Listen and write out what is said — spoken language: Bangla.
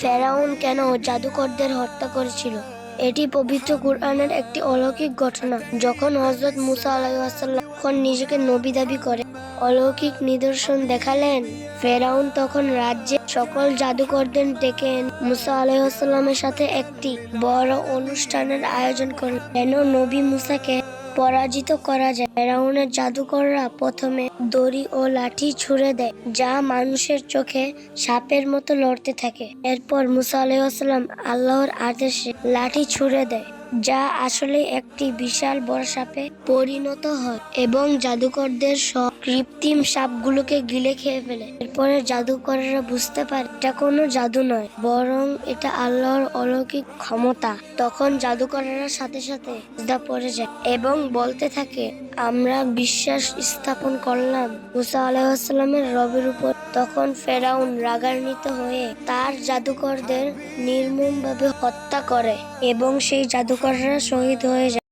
ফেরাউন কেন জাদুকরদের হত্যা করেছিল? এটি পবিত্র কুরআনের একটি অলৌকিক ঘটনা, যখন হজরত মুসা আলাইসাল্লাম নিজেকে নবী দাবি করে। অলৌকিক নিদর্শন দেখালেন, ফেরাউন তখন রাজ্যে সকল জাদুকরদের ডেকে মুসা আলাইসাল্লামের সাথে একটি বড় অনুষ্ঠানের আয়োজন করলেন কেন নবী মুসাকে পরাজিত করা যায়। ফেরাউনের জাদুকররা প্রথমে দড়ি ও লাঠি ছুড়ে দেয়, যা মানুষের চোখে সাপের মতো লড়তে থাকে। এরপর মুসা আলাইসাল্লাম আল্লাহর আদেশে লাঠি ছুড়ে দেয়। যা আসলে একটি বিশাল বড় সাপে পরিণত হয় এবং জাদুকরদের সব কৃত্রিম সাপগুলোকে গিলে খেয়ে ফেলে। এরপরে জাদুকররা বুঝতে পারে এটা কোনো জাদু নয়, বরং এটা আল্লাহর অলৌকিক ক্ষমতা। তখন জাদুকররা সাথে সাথে পড়ে যায় এবং বলতে থাকে, আমরা বিশ্বাস স্থাপন করলাম। মুসা আলাইসাল্লামের রবের উপর তখন ফেরাউন রাগান্বিত হয়ে তার জাদুকরদের নির্মমভাবে হত্যা করে এবং সেই জাদুকররা শহীদ হয়ে যায়।